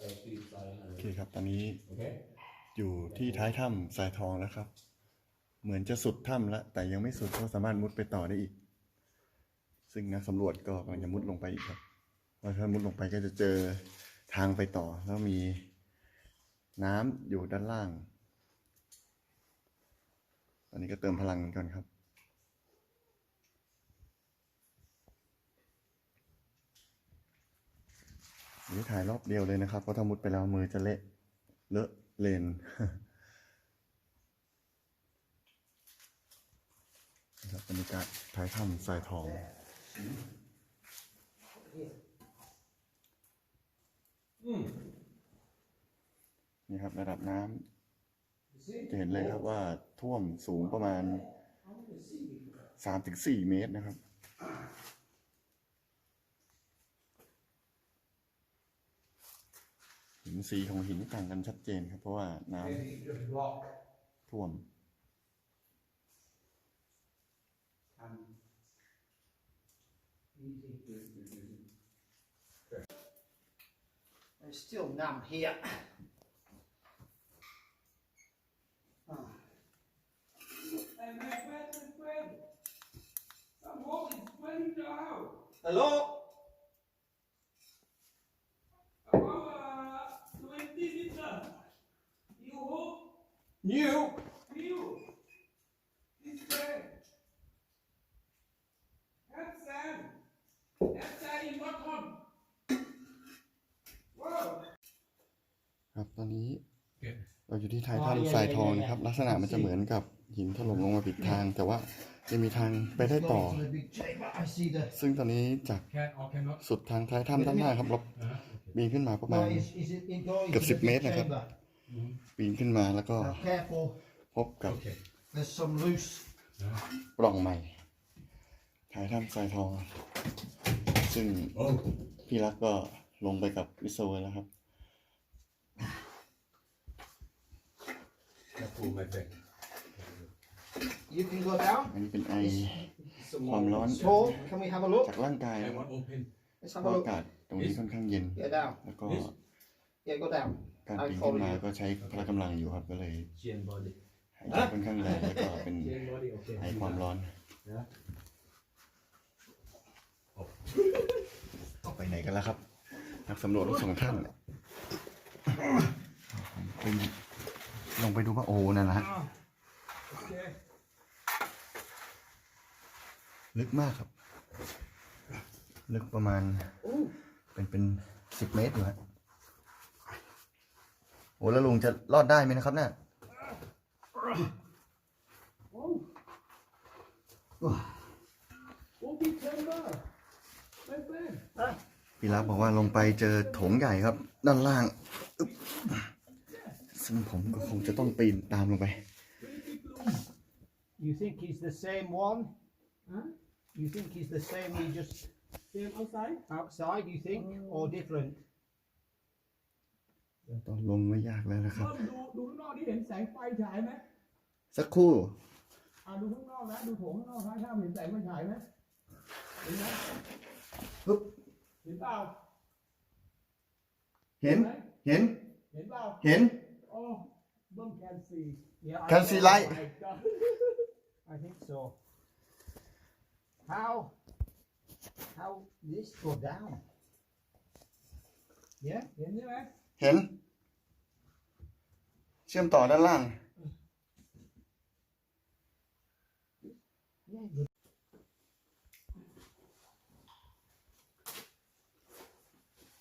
โอเคครับ ตอนนี้ Okay. อยู่ที่ท้ายถ้ำสายทองแล้วครับ เหมือนจะสุดถ้ำแล้วแต่ยังไม่สุดเพราะสามารถมุดไปต่อได้อีก ซึ่งนักสำรวจก็กำลังจะมุดลงไปอีกครับพอถ้ามุดลงไปก็จะเจอทางไปต่อ แล้วมีน้ำอยู่ด้านล่าง ตอนนี้ก็เติมพลังกันครับ นี่ถ่ายรอบเดียวเลยนะครับ เพราะถ้ามุดไปแล้วมือจะเละเลอะเลนนะครับบรรยากาศท้ายถ้ำสายทองนี่ครับระดับน้ำจะเห็นเลยครับว่าท่วมสูงประมาณสามถึงสี่เมตรนะครับ หินสีของหินต่างกันชัดเจนครับ เพราะว่าน้ำ Just block. ท่วม And There's still numb here. Ah, Hey, my friend, my friend. Some hole is spreading down. Hello? About uh, 20 meters. You hope New? you. This way. That's sand. That's sand in bottom. Whoa. ครับตอนนี้เราอยู่ที่ท้ายถ้ำสายทองนะครับ ลักษณะมันจะเหมือนกับหินถล่มลงมาปิดทาง แต่ว่าจะมีทางไปได้ต่อ Going to the big chamber. I see the. ซึ่งตอนนี้จาก can or cannot. สุดทางท้ายถ้ำด้านหน้าครับเราปีนขึ้นมาประมา No, ณ is, is it in going กือบ to the 10เมต big รนะครับ chamber? ปีนขึ้นมาแล้วก็ Now careful. พบกับ Okay. There's some loose. ปล่องใหม่ท้ายถ้ำสายทอง ซึ่ง Oh. พี่รักก็ลงไปกับวิศวะแล้วครับ Careful, my friend. You can go down. อันนี้เป็นไอ Some ความร้อน Small. Can we have a look? จากร่างกาย I นะครับ want open. Let's เพ have ราะ a อา look. กาศตรงนี้ค่อนข้างเย็น Get down. แล้วก็ Yeah, go down. การ I ปีนขึ้น follow มา you. ก็ใช้พละกำลังอยู่ครับก็เลย Chain body. หายใจค่อนข้างแรงแล้วก็เป็น Chain body, okay. ไอความร้อน Yeah. ออกไปไหนกันแล้วครับ นักสำรวจทั้งสองท่านไปลงไปดูว่าโอ้นั่นนะฮะ Okay. ลึกมากครับ ลึกประมาณเป็นเป็นสิบเมตรอยู่ฮะ โอ้แล้วลุงจะรอดได้ไหมนะครับเนี่ย Oh, big chamber. My friend. พี่รักบอกว่าลงไปเจอโถงใหญ่ครับ ด้านล่างอึ๊บซึ่งผมก็คงจะต้องปีนตามลงไป You think he's the same one? Huh? You think he's the same he just Same outside? outside, you think? Or different? ตอนลงไม่ยากแล้วนะครับเริ่มดูดูข้างนอกนี่เห็นแสงไฟฉายไหมสักครู่อ่าดูข้างนอกนะดูโถงข้างนอกนะถ้าเห็นแสงไฟฉายไหมเห็นไหมปึ๊บเห็นเปล่าเห็นไหมเห็น เห็นเปล่าเห็น โอ้เบิ้มแคนซี Yeah, I Can think- see light. my God I think so. How? How this go down? Yeah. เห็นใช่ไหมเห็น เชื่อมต่อด้านล่าง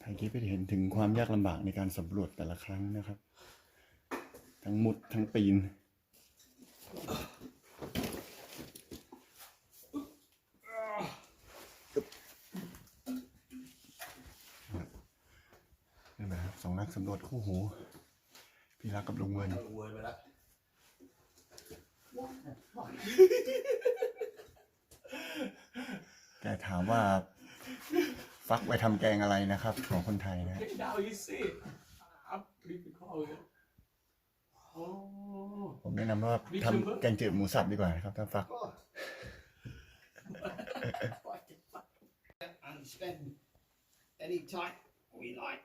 ถ่ายคลิปให้เห็นถึงความยากลำบากในการสำรวจแต่ละครั้งนะครับ ทั้งมุดทั้งปีน นี่แหละครับสองนักสำรวจคู่หู พี่รักกับลุงเวิร์นเวิร์นไปแล้วแกถามว่าฟักไว้ทำแกงอะไรนะครับ ของคนไทยนะ Take down you see up difficult โอ้ผมแนะนำว่าทำแกงจืดหมูสับดีกว่านะครับถ้าฟัก and spend any time we like.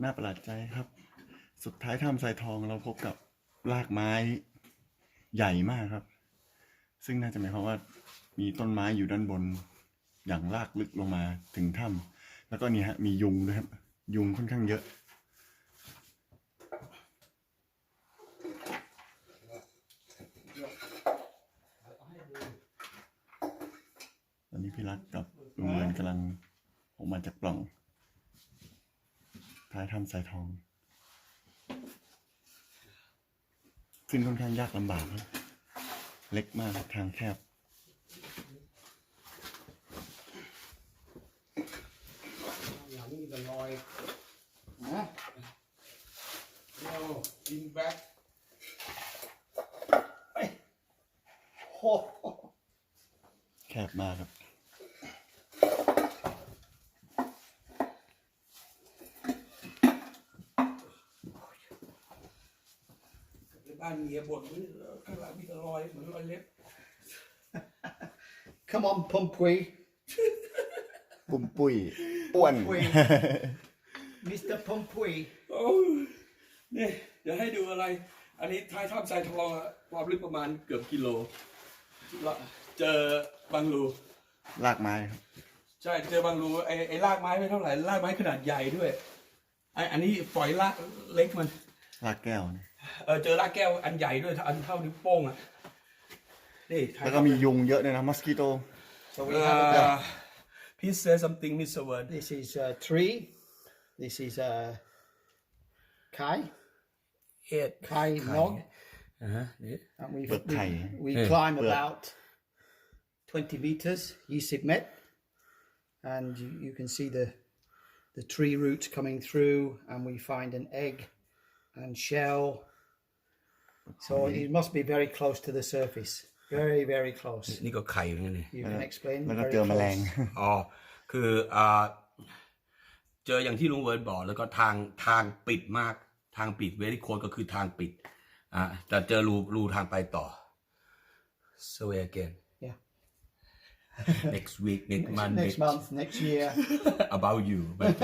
น่าประหลาดใจครับ สุดท้ายถ้ำทรายทองเราพบกับรากไม้ใหญ่มากครับ ซึ่งน่าจะหมายความว่ามีต้นไม้อยู่ด้านบนอย่างลากลึกลงมาถึงถ้ำแล้วก็นี่ฮะมียุงด้วยครับ ยุงค่อนข้างเยอะ ตอนนี้พี่รักกับลุงเรือนกำลังออกมาจากปล่อง ท้ายถ้ำสายทอง ขึ้นค่อนข้างยากลำบากครับเล็กมากครับทางแคบหลังมีแต่รอย Huh? no in back Oh, แคบมากครับ ในบ้านเมียบ่นว่าข้างหลังมีแต่รอยเหมือนรอยเล็บ come on, Pumpwee. ปุ้มปุ้ยอ้วนปุ้ย Mr. Pumpwee. โอ้นี่เดี๋ยวให้ดูอะไร อันนี้ท้ายถ้ำทรายทองอะความลึกประมาณเกือบกิโลแล้วเจอบางรู ลากไม้ครับใช่ เจอบางรูไอ้ไอ้รากไม้ไม่เท่าไหร่รากไม้ขนาดใหญ่ด้วยไอ้อันนี้ฝอยรากเล็กมัน ลากแก้วนี่ เออเจอรากแก้วอันใหญ่ด้วยอันเท่านิ้วโป้งอ่ะนี่ท้าย แล้วก็มียุงเยอะด้วยนะ มอสกิโต So we เอ่ have a อ please say something Mr. Word This is a tree. This is a Kai. eight Kai nog. อ่าฮะนี่ And we, But we, Kai. we Yeah. climb But- about 20 meters, Yisip Met. And you, you can see the, the tree roots coming through, and we find an egg and shell. So it must be very close to the surface. Very, very close. นี่ก็ไข่เหมือนกันนี่ You can explain. แล้วก็ very เจอแมลง close. อ๋อ คืออ่าเจออย่างที่ลุงเวิร์นบอก แล้วก็ทางทางปิดมาก ทางปิดเวริโคดก็คือทางปิด อ่าแต่เจอรูรูทางไปต่อ so again Yeah. next week next month Next month, next year. about you but